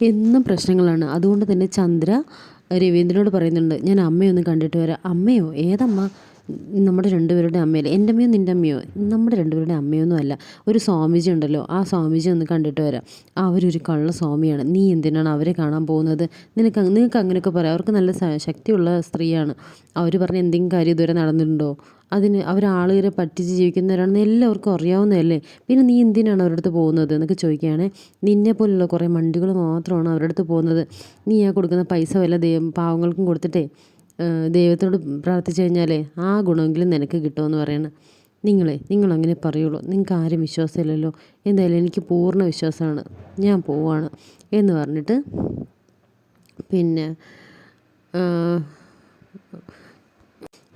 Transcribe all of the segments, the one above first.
എന്നും പ്രശ്നങ്ങളാണ്. അതുകൊണ്ട് തന്നെ ചന്ദ്ര രവീന്ദ്രനോട് പറയുന്നുണ്ട് ഞാൻ അമ്മയൊന്ന് കണ്ടിട്ട് വരാം. അമ്മയോ? ഏതമ്മ? നമ്മുടെ രണ്ടുപേരുടെ അമ്മയല്ലേ? എന്റെ അമ്മയോ നിന്റെ അമ്മയോ? നമ്മുടെ രണ്ടുപേരുടെ അമ്മയൊന്നും അല്ല. ഒരു സ്വാമിജി ഉണ്ടല്ലോ. ആ സ്വാമിജി ഒന്ന് കണ്ടിട്ട് വരാം. അവരൊരു കള്ള സ്വാമിയാണ്. നീ എന്തിനാണ് അവരെ കാണാൻ പോകുന്നത്? നിനക്ക് നിങ്ങൾക്ക് അങ്ങനെയൊക്കെ പറയാം. അവർക്ക് നല്ല ശക്തിയുള്ള സ്ത്രീയാണ്. അവർ പറഞ്ഞ എന്തെങ്കിലും കാര്യം ഇതുവരെ നടന്നിട്ടുണ്ടോ? അതിന് അവരാളുകളെ പറ്റിച്ച് ജീവിക്കുന്നവരാണെന്ന് എല്ലാവർക്കും അറിയാവുന്നതല്ലേ? പിന്നെ നീ എന്തിനാണ് അവരുടെ അടുത്ത് പോകുന്നത് എന്നൊക്കെ ചോദിക്കുകയാണേ. നിന്നെ പോലുള്ള കുറേ മണ്ടികൾ മാത്രമാണ് അവരുടെ അടുത്ത് പോകുന്നത്. നീ ആ കൊടുക്കുന്ന പൈസ വല്ല ദൈവം പാവങ്ങൾക്കും കൊടുത്തിട്ടേ. ദൈവത്തോട് പ്രാർത്ഥിച്ചു കഴിഞ്ഞാലേ ആ ഗുണമെങ്കിലും നിനക്ക് കിട്ടുമെന്ന് പറയണം. നിങ്ങളെ നിങ്ങളങ്ങനെ പറയുള്ളൂ. നിങ്ങൾക്ക് ആരും വിശ്വാസമില്ലല്ലോ. എന്തായാലും എനിക്ക് പൂർണ വിശ്വാസമാണ്. ഞാൻ പോവാണ് എന്ന് പറഞ്ഞിട്ട് പിന്നെ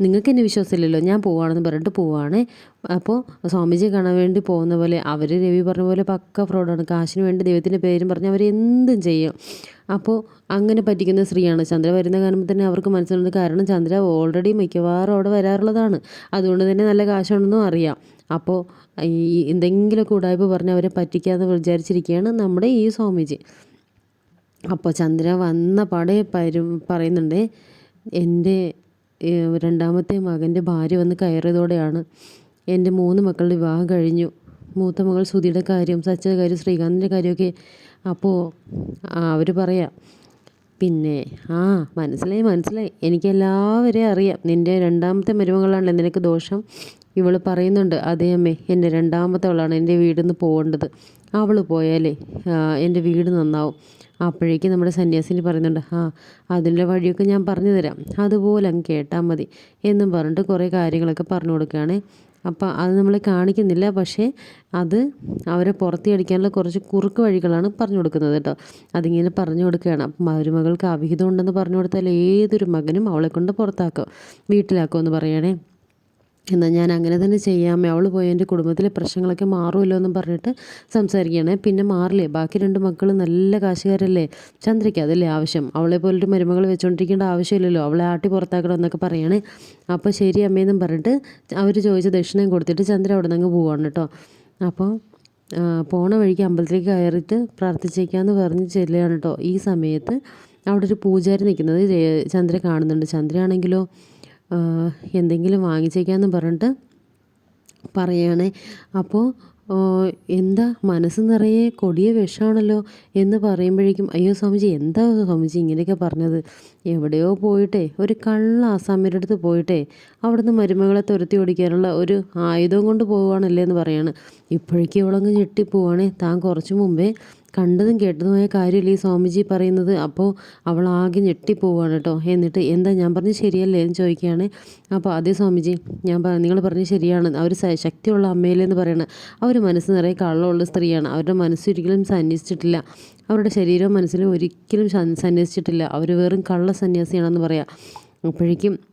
നിങ്ങൾക്ക് എന്നെ വിശ്വാസമില്ലല്ലോ ഞാൻ പോവാണെന്ന് പറഞ്ഞിട്ട് പോവാണ്. അപ്പോൾ സ്വാമിജിയെ കാണാൻ വേണ്ടി പോകുന്ന പോലെ അവർ രവി പറഞ്ഞ പോലെ പക്ക ഫ്രോഡാണ് കാശിന് വേണ്ടി ദൈവത്തിന്റെ പേരും പറഞ്ഞ് അവർ എന്തും ചെയ്യും. അപ്പോൾ അങ്ങനെ പറ്റിക്കുന്ന സ്ത്രീയാണ്. ചന്ദ്ര വരുന്ന കാണുമ്പോൾ തന്നെ അവർക്ക് മനസ്സിലുണ്ട്. കാരണം ചന്ദ്ര ഓൾറെഡി മിക്കവാറും അവിടെ വരാറുള്ളതാണ്. അതുകൊണ്ട് തന്നെ നല്ല കാശുണ്ടെന്നും അറിയാം. അപ്പോൾ ഈ എന്തെങ്കിലും ഉടായ്പ പറഞ്ഞ് അവരെ പറ്റിക്കാമെന്ന് വിചാരിച്ചിരിക്കുകയാണ് നമ്മുടെ ഈ സ്വാമിജി. അപ്പോൾ ചന്ദ്ര വന്ന പാടെ പരും പറയുന്നുണ്ട് എന്റെ രണ്ടാമത്തെ മകന്റെ ഭാര്യ വന്ന് കയറിയതോടെയാണ് എന്റെ മൂന്ന് മക്കളുടെ വിവാഹം കഴിഞ്ഞു. മൂത്ത മകൾ സുധിയുടെ കാര്യം സച്ചയുടെ കാര്യം ശ്രീകാന്തിന്റെ കാര്യമൊക്കെ അപ്പോൾ അവർ പറയാം പിന്നെ ആ മനസ്സിലായി മനസ്സിലായി. എനിക്ക് എല്ലാവരെയും അറിയാം. നിന്റെ രണ്ടാമത്തെ മരുമകളാണല്ലോ നിനക്ക് ദോഷം. ഇവൾ പറയുന്നുണ്ട് അതേ അമ്മേ എന്റെ രണ്ടാമത്തെ ആളാണ് എന്റെ വീടിൽ നിന്ന് പോകേണ്ടത്. അവൾ പോയാലേ എന്റെ വീട് നന്നാവും. അപ്പോഴേക്കും നമ്മുടെ സന്യാസിനി പറയുന്നുണ്ട് ആ അതിന്റെ വഴിയൊക്കെ ഞാൻ പറഞ്ഞു തരാം. അതുപോലെ അങ്ങ് കേട്ടാൽ മതി എന്നും പറഞ്ഞിട്ട് കുറേ കാര്യങ്ങളൊക്കെ പറഞ്ഞു കൊടുക്കുകയാണ്. അപ്പം അത് നമ്മൾ കാണിക്കുന്നില്ല. പക്ഷേ അത് അവരെ പുറത്തിയടിക്കാനുള്ള കുറച്ച് കുറുക്ക് വഴികളാണ് പറഞ്ഞു കൊടുക്കുന്നത് കേട്ടോ. അതിങ്ങനെ പറഞ്ഞു കൊടുക്കുകയാണ്. അപ്പം മരുമകൾക്ക് അവിഹിതം ഉണ്ടെന്ന് പറഞ്ഞു കൊടുത്താൽ ഏതൊരു മകനും അവളെ കൊണ്ട് പുറത്താക്കും. വീട്ടിലാക്കുമെന്ന് പറയണേ എന്നാൽ ഞാൻ അങ്ങനെ തന്നെ ചെയ്യാമേ അവൾ പോയി എന്റെ കുടുംബത്തിലെ പ്രശ്നങ്ങളൊക്കെ മാറുമല്ലോ എന്നും പറഞ്ഞിട്ട് സംസാരിക്കുകയാണ്. പിന്നെ മാറില്ലേ? ബാക്കി രണ്ട് മക്കൾ നല്ല കാശുകാരല്ലേ? ചന്ദ്രയ്ക്ക് അതല്ലേ ആവശ്യം? അവളെ പോലൊരു മരുമകൾ വെച്ചുകൊണ്ടിരിക്കേണ്ട ആവശ്യമില്ലല്ലോ. അവളെ ആട്ടി പുറത്താക്കണം എന്നൊക്കെ പറയണേ. അപ്പോൾ ശരി അമ്മയെന്നും പറഞ്ഞിട്ട് അവർ ചോദിച്ച ദക്ഷിണയും കൊടുത്തിട്ട് ചന്ദ്ര അവിടെ നിന്ന് പോവാണ് കേട്ടോ. അപ്പോൾ പോണ വഴിക്ക് അമ്പലത്തിലേക്ക് കയറിയിട്ട് പ്രാർത്ഥിച്ചേക്കാന്ന് പറഞ്ഞ് ചെല്ലുകയാണ് കേട്ടോ. ഈ സമയത്ത് അവിടെ ഒരു പൂജാരി നിൽക്കുന്നത് ചന്ദ്ര കാണുന്നുണ്ട്. ചന്ദ്രയാണെങ്കിലോ എന്തെങ്കിലും വാങ്ങിച്ചേക്കാന്ന് പറഞ്ഞിട്ട് പറയുകയാണേ അപ്പോൾ എന്താ മനസ്സ് നിറയെ കൊടിയ വിഷമാണല്ലോ എന്ന് പറയുമ്പോഴേക്കും അയ്യോ സ്വാമിജി എന്താ സ്വാമിജി ഇങ്ങനെയൊക്കെ പറഞ്ഞത്? എവിടെയോ പോയിട്ടേ ഒരു കള്ള ആസാമിന്റെ അടുത്ത് പോയിട്ടേ അവിടുന്ന് മരുമകളെ തുരത്തി ഓടിക്കാനുള്ള ഒരു ആയുധം കൊണ്ട് പോവുകയാണല്ലേ എന്ന് പറയാണ്. ഇപ്പോഴേക്കും ഇവളങ്ങ് ഞെട്ടിപ്പോവാണേ. താൻ കുറച്ച് മുമ്പേ കണ്ടതും കേട്ടതുമായ കാര്യമല്ലേ ഈ സ്വാമിജി പറയുന്നത്? അപ്പോൾ അവൾ ആകെ ഞെട്ടിപ്പോവാണ് കേട്ടോ. എന്നിട്ട് എന്താ ഞാൻ പറഞ്ഞ് ശരിയല്ലേ എന്ന് ചോദിക്കുകയാണ്. അപ്പോൾ അതേ സ്വാമിജി ഞാൻ നിങ്ങൾ പറഞ്ഞ് ശരിയാണ്. അവർ ശക്തിയുള്ള അമ്മയിലെന്ന് പറയണത് അവർ മനസ്സ് നിറയെ കള്ളമുള്ള സ്ത്രീയാണ്. അവരുടെ മനസ്സൊരിക്കലും സന്യസിച്ചിട്ടില്ല. അവരുടെ ശരീരവും മനസ്സിലും ഒരിക്കലും സന്യസിച്ചിട്ടില്ല. അവർ വെറും കള്ള സന്യാസിയാണെന്ന് പറയാം. അപ്പോഴേക്കും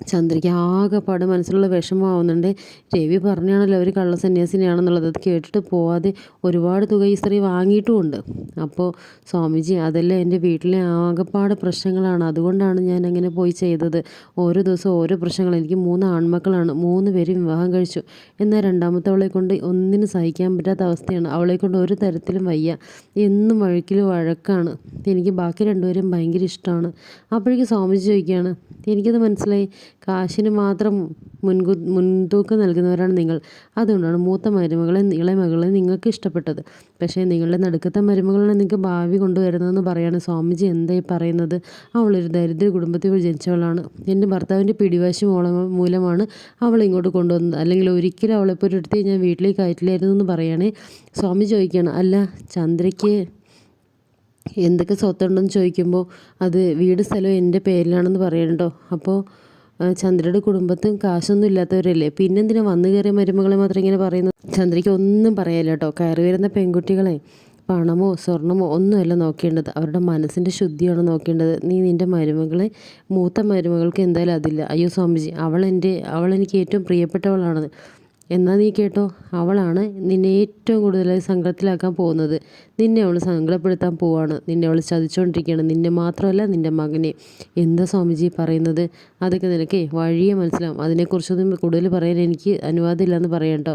ചന്ദ്രയ്ക്ക് ആകെപ്പാട് മനസ്സിലുള്ള വിഷമമാവുന്നുണ്ട്. രവി പറഞ്ഞാണല്ലോ അവർ കള്ളസന്യാസിനിയാണെന്നുള്ളത് അത് കേട്ടിട്ട് പോവാതെ ഒരുപാട് തുക ഈ സ്ത്രീ വാങ്ങിയിട്ടുമുണ്ട്. അപ്പോൾ സ്വാമിജി അതെല്ലാം എന്റെ വീട്ടിലെ ആകെപ്പാട് പ്രശ്നങ്ങളാണ്. അതുകൊണ്ടാണ് ഞാൻ അങ്ങനെ പോയി ചെയ്തത്. ഓരോ ദിവസവും ഓരോ പ്രശ്നങ്ങൾ. എനിക്ക് മൂന്ന് ആൺമക്കളാണ്. മൂന്ന് പേരും വിവാഹം കഴിച്ചു. എന്നാൽ രണ്ടാമത്തവളെ കൊണ്ട് ഒന്നിനും സഹിക്കാൻ പറ്റാത്ത അവസ്ഥയാണ്. അവളെ കൊണ്ട് ഒരു തരത്തിലും വയ്യ. എന്നും വഴക്കിൽ വഴക്കാണ്. എനിക്ക് ബാക്കി രണ്ടുപേരും ഭയങ്കര ഇഷ്ടമാണ്. അപ്പോഴേക്കും സ്വാമിജി ചോദിക്കുകയാണ് എനിക്കത് മനസ്സിലായി. കാശിന് മാത്രം മുൻകു മുൻതൂക്കം നൽകുന്നവരാണ് നിങ്ങൾ. അതുകൊണ്ടാണ് മൂത്ത മരുമകളെ ഇളയ മകളെ നിങ്ങൾക്ക് ഇഷ്ടപ്പെട്ടത്. പക്ഷേ നിങ്ങളുടെ നടുക്കത്തെ മരുമകളാണ് നിങ്ങൾക്ക് ഭാവി കൊണ്ടുവരുന്നതെന്ന് പറയാണ് സ്വാമിജി. എന്തായി പറയുന്നത്? അവളൊരു ദരിദ്ര കുടുംബത്തിൽ ജനിച്ചവളാണ്. എന്റെ ഭർത്താവിന്റെ പിടിവാശി മൂലമാണ് അവൾ ഇങ്ങോട്ട് കൊണ്ടുവന്നത്. അല്ലെങ്കിൽ ഒരിക്കലും അവളെ പൊരുത്തി ഞാൻ വീട്ടിലേക്ക് അയറ്റില്ലായിരുന്നു എന്ന് പറയണേ സ്വാമി ചോദിക്കുകയാണ്. അല്ല ചന്ദ്രയ്ക്ക് എന്തൊക്കെ സ്വത്തുണ്ടെന്ന് ചോദിക്കുമ്പോൾ അത് വീട് സ്ഥലം എന്റെ പേരിലാണെന്ന് പറയണ്ടോ അപ്പോൾ ചന്ദ്രയുടെ കുടുംബത്തും കാശൊന്നും ഇല്ലാത്തവരല്ലേ? പിന്നെന്തിനാ വന്നു കയറിയ മരുമകളെ മാത്രം ഇങ്ങനെ പറയുന്നത്? ചന്ദ്രയ്ക്ക് ഒന്നും പറയാല്ല കേട്ടോ. കയറി വരുന്ന പെൺകുട്ടികളെ പണമോ സ്വർണമോ ഒന്നുമല്ല നോക്കേണ്ടത്. അവരുടെ മനസ്സിന്റെ ശുദ്ധിയാണ് നോക്കേണ്ടത്. നീ നിന്റെ മരുമകളെ മൂത്ത മരുമകൾക്ക് എന്തായാലും അതില്ല. അയ്യോ സ്വാമിജി അവൾ എന്റെ അവൾ എനിക്ക് ഏറ്റവും പ്രിയപ്പെട്ടവളാണ്. എന്നാൽ നീ കേട്ടോ? അവളാണ് നിന്നെ ഏറ്റവും കൂടുതലായി സങ്കടത്തിലാക്കാൻ പോകുന്നത്. നിന്നെ അവൾ സങ്കടപ്പെടുത്താൻ പോവാണ്. നിന്നെ അവൾ ചതിച്ചുകൊണ്ടിരിക്കുകയാണ് നിന്നെ മാത്രമല്ല നിന്റെ മകനെ. എന്താ സ്വാമിജി പറയുന്നത്? അതൊക്കെ നിനക്ക് വഴിയെ മനസ്സിലാവും. അതിനെക്കുറിച്ചൊന്നും കൂടുതൽ പറയാൻ എനിക്ക് അനുവാദമില്ല എന്ന് പറയാം കേട്ടോ.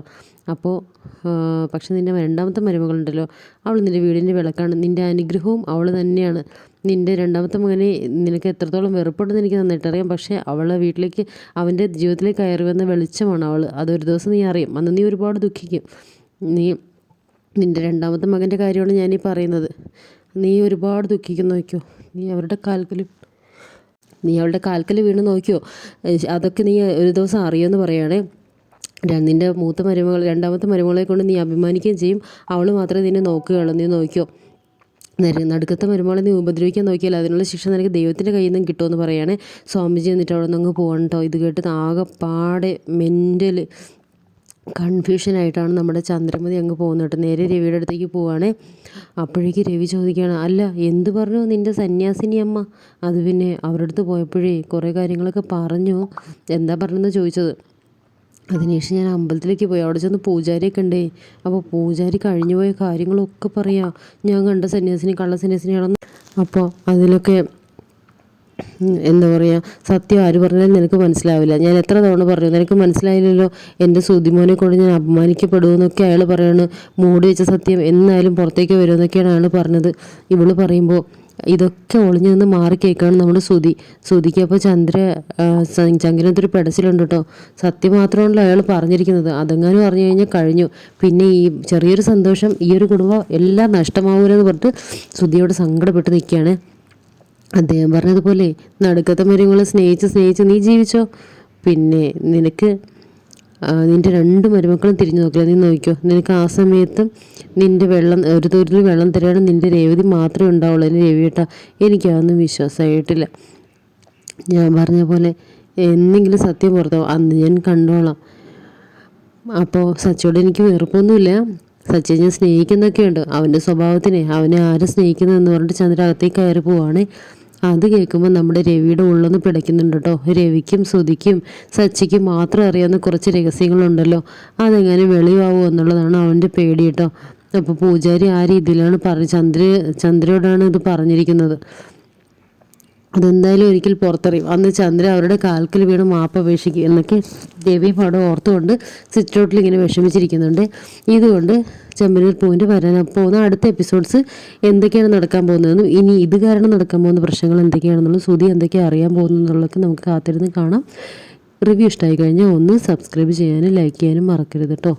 അപ്പോൾ പക്ഷെ നിന്റെ രണ്ടാമത്തെ മരുമകളുണ്ടല്ലോ. അവൾ നിന്റെ വീടിന്റെ വിളക്കാണ്. നിന്റെ അനുഗ്രഹവും അവൾ തന്നെയാണ്. നിന്റെ രണ്ടാമത്തെ മകനെ നിനക്ക് എത്രത്തോളം വെറുപ്പുണ്ടെന്ന് എനിക്ക് നന്നായിട്ട് അറിയാം. പക്ഷേ അവളെ വീട്ടിലേക്ക് അവന്റെ ജീവിതത്തിലേക്ക് കയറി വന്ന വെളിച്ചമാണ് അവൾ അതൊരു ദിവസം നീ അറിയും. അന്ന് നീ ഒരുപാട് ദുഃഖിക്കും. നീ നിന്റെ രണ്ടാമത്തെ മകന്റെ കാര്യമാണ് ഞാനീ പറയുന്നത്. നീ ഒരുപാട് ദുഃഖിക്കുന്ന നോക്കിയോ? നീ അവരുടെ കാൽക്കൽ നീ അവളുടെ കാൽക്കൽ വീണ് നോക്കിയോ? അതൊക്കെ നീ ഒരു ദിവസം അറിയുമെന്ന് പറയുകയാണേ. നിന്റെ മൂത്ത മരുമകൾ രണ്ടാമത്തെ മരുമകളെ കൊണ്ട് നീ അഭിമാനിക്കുകയും ചെയ്യും. അവൾ മാത്രമേ നിന്നെ നോക്കുകയുള്ളൂ. നീ നോക്കിയോ? നടുക്കത്തെ മരുമകളെ നീ ഉപദ്രവിക്കാൻ നോക്കിയാൽ അതിനുള്ള ശിക്ഷ നിനക്ക് ദൈവത്തിന്റെ കയ്യിൽ നിന്നും കിട്ടുമെന്ന് പറയുകയാണ്. സ്വാമിജി എന്നിട്ട് അവിടെ നിന്ന് അങ്ങ് പോകണം കേട്ടോ ഇത് കേട്ട് ആകെ പാടെ മെന്റൽ കൺഫ്യൂഷനായിട്ടാണ് നമ്മുടെ ചന്ദ്രമതി അങ്ങ് പോകുന്നത് കേട്ടോ. നേരെ രവിയുടെ അടുത്തേക്ക് പോവാണ്. അപ്പോഴേക്ക് രവി ചോദിക്കുകയാണ് അല്ല എന്ത് പറഞ്ഞു നിന്റെ സന്യാസിനി അമ്മ? അത് പിന്നെ അവരുടെ അടുത്ത് പോയപ്പോഴേ കുറേ കാര്യങ്ങളൊക്കെ പറഞ്ഞു. എന്താ പറഞ്ഞെന്ന് ചോദിച്ചത്. അതിനുശേഷം ഞാൻ അമ്പലത്തിലേക്ക് പോയി. അവിടെ ചെന്ന് പൂജാരിയൊക്കെ ഉണ്ടേ. അപ്പോൾ പൂജാരി കഴിഞ്ഞു പോയ കാര്യങ്ങളൊക്കെ പറയാം. ഞാൻ കണ്ട സന്യാസിനി കള്ള സന്യാസിനിയാണെന്ന്. അപ്പോൾ അതിലൊക്കെ എന്താ പറയുക സത്യം ആര് പറഞ്ഞാലും നിനക്ക് മനസ്സിലാവില്ല. ഞാൻ എത്ര തവണ പറഞ്ഞു നിനക്ക് മനസ്സിലായില്ലല്ലോ എന്റെ സുതിമോനെ കൊണ്ട് ഞാൻ അപമാനിക്കപ്പെടുമെന്നൊക്കെ അയാൾ പറയാണ്. മൂടി വെച്ച സത്യം എന്നായാലും പുറത്തേക്ക് വരുമെന്നൊക്കെയാണ് അയാൾ പറഞ്ഞത്. ഇവൾ പറയുമ്പോൾ ഇതൊക്കെ ഒളിഞ്ഞു നിന്ന് മാറി കേൾക്കുകയാണ് നമ്മുടെ സുതി സുതിക്ക് അപ്പോൾ ചന്ദ്ര ചങ്കിനകത്തൊരു പെടച്ചിലുണ്ട് കേട്ടോ സത്യം മാത്രമാണല്ലോ അയാൾ പറഞ്ഞിരിക്കുന്നത്. അതെങ്ങാനും പറഞ്ഞു കഴിഞ്ഞാൽ കഴിഞ്ഞു. പിന്നെ ഈ ചെറിയൊരു സന്തോഷം ഈ ഒരു കുടുംബം എല്ലാം നഷ്ടമാവൂലെന്ന് പറഞ്ഞിട്ട് സുതിയോട് സങ്കടപ്പെട്ട് നിൽക്കുകയാണ് അദ്ദേഹം പറഞ്ഞതുപോലെ നടുക്കത്തെ മരുമകളെ സ്നേഹിച്ച് സ്നേഹിച്ച് നീ ജീവിച്ചോ? പിന്നെ നിനക്ക് നിന്റെ രണ്ട് മരുമക്കളും തിരിഞ്ഞു നോക്കില്ല. നീ നോക്കിക്കോ നിനക്ക് ആ സമയത്ത് നിന്റെ വെള്ളം ഒരു തൊരു വെള്ളം തരാണ് നിന്റെ രേവതി മാത്രമേ ഉണ്ടാവുള്ളൂ. എന്റെ രവിയേട്ട എനിക്കതൊന്നും വിശ്വാസമായിട്ടില്ല. ഞാൻ പറഞ്ഞ പോലെ എന്തെങ്കിലും സത്യം പുറത്തോ അന്ന് ഞാൻ കണ്ടോളാം. അപ്പോൾ സച്ചിയോട് എനിക്ക് വെറുപ്പൊന്നുമില്ല. സച്ചിയെ ഞാൻ സ്നേഹിക്കുന്നൊക്കെയുണ്ട് അവന്റെ സ്വഭാവത്തിനെ അവനെ ആരെ സ്നേഹിക്കുന്നതെന്ന് പറഞ്ഞിട്ട് ചന്ദ്ര അകത്തേക്ക് കയറി പോവാണ്. അത് കേൾക്കുമ്പോൾ നമ്മുടെ രവിയുടെ ഉള്ളൊന്ന് പിടയ്ക്കുന്നുണ്ട് കേട്ടോ. രവിക്കും ശ്രുതിക്കും സച്ചിക്കും മാത്രം അറിയാവുന്ന കുറച്ച് രഹസ്യങ്ങളുണ്ടല്ലോ. അതെങ്ങനെ വെളിവാകുമോ എന്നുള്ളതാണ് അവന്റെ പേടി കേട്ടോ. അപ്പോൾ പൂജാരി ആ രീതിയിലാണ് പറഞ്ഞ് ചന്ദ്ര ചന്ദ്രയോടാണ് ഇത് പറഞ്ഞിരിക്കുന്നത്. അതെന്തായാലും ഒരിക്കൽ പുറത്തറിയും. അന്ന് ചന്ദ്ര അവരുടെ കാൽക്കൽ വീണ് മാപ്പ് അപേക്ഷിക്കും എന്നൊക്കെ ദേവിയും പടം ഓർത്തുകൊണ്ട് സിറ്റൗട്ടിൽ ഇങ്ങനെ വിഷമിച്ചിരിക്കുന്നുണ്ട്. ഇതുകൊണ്ട് ചെമ്പനൂർ പൂവിന്റെ വരാൻ പോകുന്ന അടുത്ത എപ്പിസോഡ്സ് എന്തൊക്കെയാണ് നടക്കാൻ പോകുന്നതെന്നും ഇനി ഇത് കാരണം നടക്കാൻ പോകുന്ന പ്രശ്നങ്ങൾ എന്തൊക്കെയാണെന്നുള്ള സുതി എന്തൊക്കെയാണ് അറിയാൻ പോകുന്നതെന്നുള്ളതൊക്കെ നമുക്ക് കാത്തിരുന്ന് കാണാം. റിവ്യൂ ഇഷ്ടമായി കഴിഞ്ഞാൽ ഒന്ന് സബ്സ്ക്രൈബ് ചെയ്യാനും ലൈക്ക് ചെയ്യാനും മറക്കരുത് കേട്ടോ.